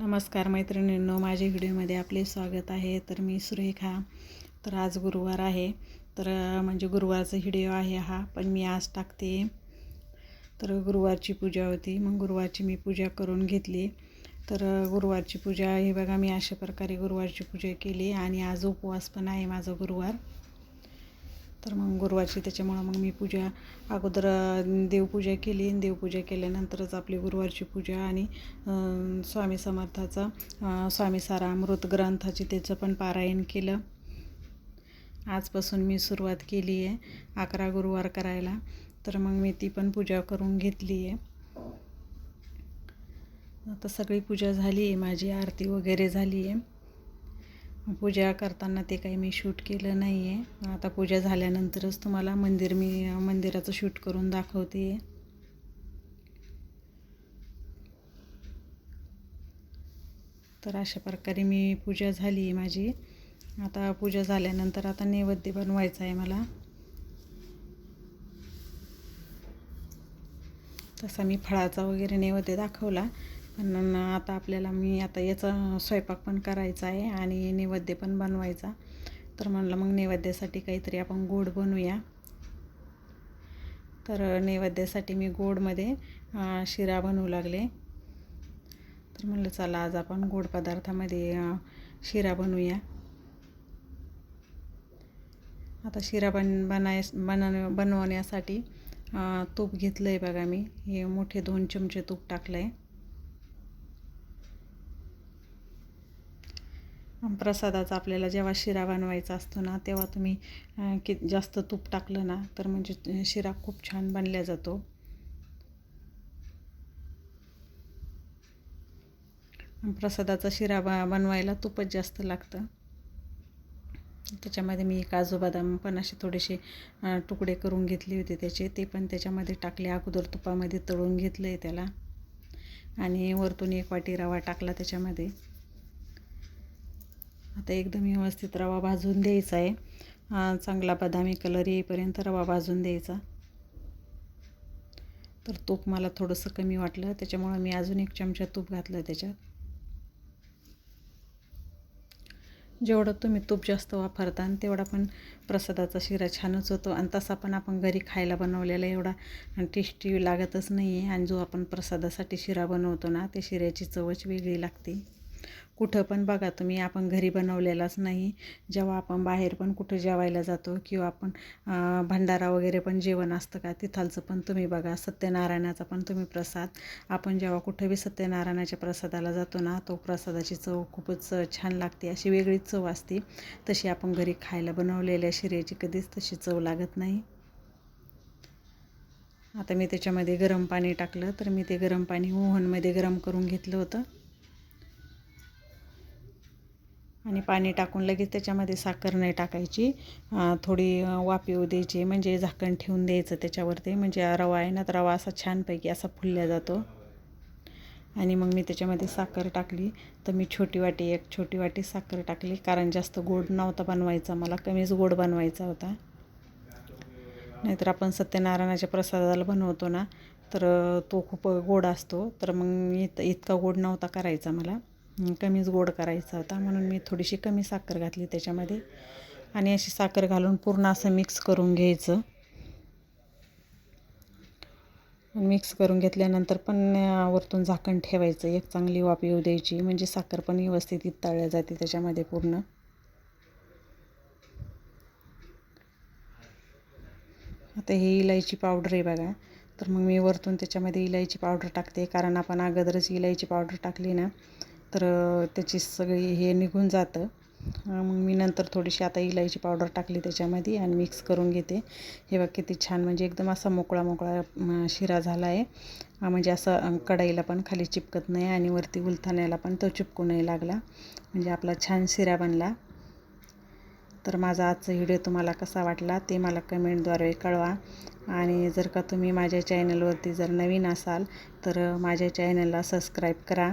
नमस्कार मैत्रिणींनो माझ्या व्हिडिओमध्ये आपले स्वागत आहे. तर मी सुरेखा. तर आज गुरुवार आहे. तर म्हणजे गुरुवारचा व्हिडिओ आहे हा पण मी आज टाकते. तर गुरुवारची पूजा होती. मग गुरुवारची मी पूजा करून घेतली. तर गुरुवारची पूजा ही बघा मी अशा प्रकारे गुरुवारची पूजा केली आणि आज उपवास पण आहे माझा गुरुवार. तर मग गुरुवारची त्याच्यामुळं मग मी पूजा अगोदर देवपूजा केली. आणि देवपूजा केल्यानंतरच आपली गुरुवारची पूजा आणि स्वामी समर्थाचा स्वामी स्वामी सारामृत ग्रंथाची त्याचं पण पारायण केलं. आजपासून मी सुरुवात केली आहे अकरा गुरुवार करायला. तर मग मी ती पण पूजा करून घेतली आहे. आता सगळी पूजा झाली आहे. माझी आरती वगैरे झाली आहे. पूजा करताना ते काही मी शूट केलं नाही आहे आता पूजा झाल्यानंतरच तुम्हाला मंदिर मी मंदिराचं शूट करून दाखवते. आहे तर अशा प्रकारे मी पूजा झाली आहे माझी. आता पूजा झाल्यानंतर आता नैवेद्य बनवायचा आहे मला. तसा मी फळाचा वगैरे नैवेद्य दाखवला. पण आता आपल्याला मी आता याचा स्वयंपाक पण करायचा आहे आणि नैवेद्य पण बनवायचा. तर म्हणलं मग नैवेद्यासाठी काहीतरी आपण गोड बनवूया. तर नैवेद्यासाठी मी गोडमध्ये शिरा बनवू लागले. तर म्हणलं चला आज आपण गोड पदार्थामध्ये शिरा बनवूया. आता शिरा बन बनाय बनव बनवण्यासाठी तूप घेतलं आहे बघा मी. हे मोठे दोन चमचे तूप टाकलं आहे प्रसादाचा आपल्याला जेव्हा शिरा बनवायचा असतो ना तेव्हा तुम्ही कि जास्त तूप टाकलं ना तर म्हणजे शिरा खूप छान बनल्या जातो. प्रसादाचा शिरा ब बनवायला तूपच जास्त लागतं. त्याच्यामध्ये मी काजू बदाम पण असे थोडेसे तुकडे करून घेतले होते त्याचे. ते पण त्याच्यामध्ये टाकले. अगोदर तुपामध्ये तळून घेतलं आहे त्याला. आणि वरतून एक वाटी रवा टाकला त्याच्यामध्ये. आता एकदम व्यवस्थित रवा भाजून द्यायचा आहे. चांगला बदामी कलर येईपर्यंत रवा भाजून द्यायचा. तर तूप मला थोडंसं कमी वाटलं त्याच्यामुळं मी अजून एक चमचा तूप घातलं त्याच्यात. जेवढं तुम्ही तूप जास्त वापरता आणि तेवढा पण प्रसादाचा शिरा छानच होतो आणि तसा पण आपण घरी खायला बनवलेला एवढा टेस्टी लागतच नाही आहे आणि जो आपण प्रसादासाठी शिरा बनवतो ना त्या शिऱ्याची चवच वेगळी लागते. कुठं पण बघा तुम्ही आपण घरी बनवलेलाच नाही जेव्हा आपण बाहेर पण कुठं जेवायला जातो किंवा आपण भंडारा वगैरे पण जेवण असतं का तिथालचं पण तुम्ही बघा सत्यनारायणाचा पण तुम्ही प्रसाद. आपण जेव्हा कुठं बी सत्यनारायणाच्या प्रसादाला जातो ना तो प्रसादाची चव खूपच छान लागते अशी वेगळीच चव असते. तशी आपण घरी खायला बनवलेल्या शिऱ्याची कधीच तशी चव लागत नाही. आता मी त्याच्यामध्ये गरम पाणी टाकलं तर मी ते गरम पाणी ओव्हनमध्ये गरम करून घेतलं होतं. आणि पाणी टाकून लगेच त्याच्यामध्ये साखर नाही टाकायची. थोडी अं, वाफ येऊ द्यायची म्हणजे झाकण ठेवून द्यायचं त्याच्यावरती. म्हणजे रवा आहे ना तर रवा असा छानपैकी असा फुलल्या जातो. आणि मग मी त्याच्यामध्ये साखर टाकली. तर मी छोटी वाटी एक छोटी वाटी साखर टाकली. कारण जास्त गोड नव्हता बनवायचा मला कमीच गोड बनवायचा होता. नाहीतर आपण सत्यनारायणाच्या प्रसादाला बनवतो ना तर तो खूप गोड असतो. तर मग इत इतका गोड नव्हता करायचा मला. कमीच गोड करायचा होता. म्हणून मी थोडीशी कमी साखर घातली त्याच्यामध्ये. आणि अशी साखर घालून पूर्ण असं मिक्स करून घ्यायचं. मिक्स करून घेतल्यानंतर पण वरतून झाकण ठेवायचं. एक चांगली वाफ येऊ द्यायची. म्हणजे साखर पण व्यवस्थित इतळल्या जाते त्याच्यामध्ये पूर्ण. आता ही इलायची पावडर आहे बघा. तर मग मी वरतून त्याच्यामध्ये इलायची पावडर टाकते. कारण आपण अगोदरच इलायची पावडर टाकली ना तर त्याची सगळी हे निघून जातं. मग मी नंतर थोडीशी आता इलायची पावडर टाकली त्याच्यामध्ये आणि मिक्स करून घेते. हे बघ किती छान म्हणजे एकदम असा मोकळा मोकळा शिरा झाला आहे. म्हणजे असं कढाईला कढईला पण खाली चिपकत नाही आणि वरती उलथाण्याला पण तो चिपकू नाही लागला. म्हणजे आपला छान शिरा बनला. तर माझा आजचा व्हिडिओ तुम्हाला कसा वाटला ते मला कमेंटद्वारे कळवा. आणि जर का तुम्ही माझ्या चॅनलवरती जर नवीन असाल तर माझ्या चॅनलला सबस्क्राईब करा.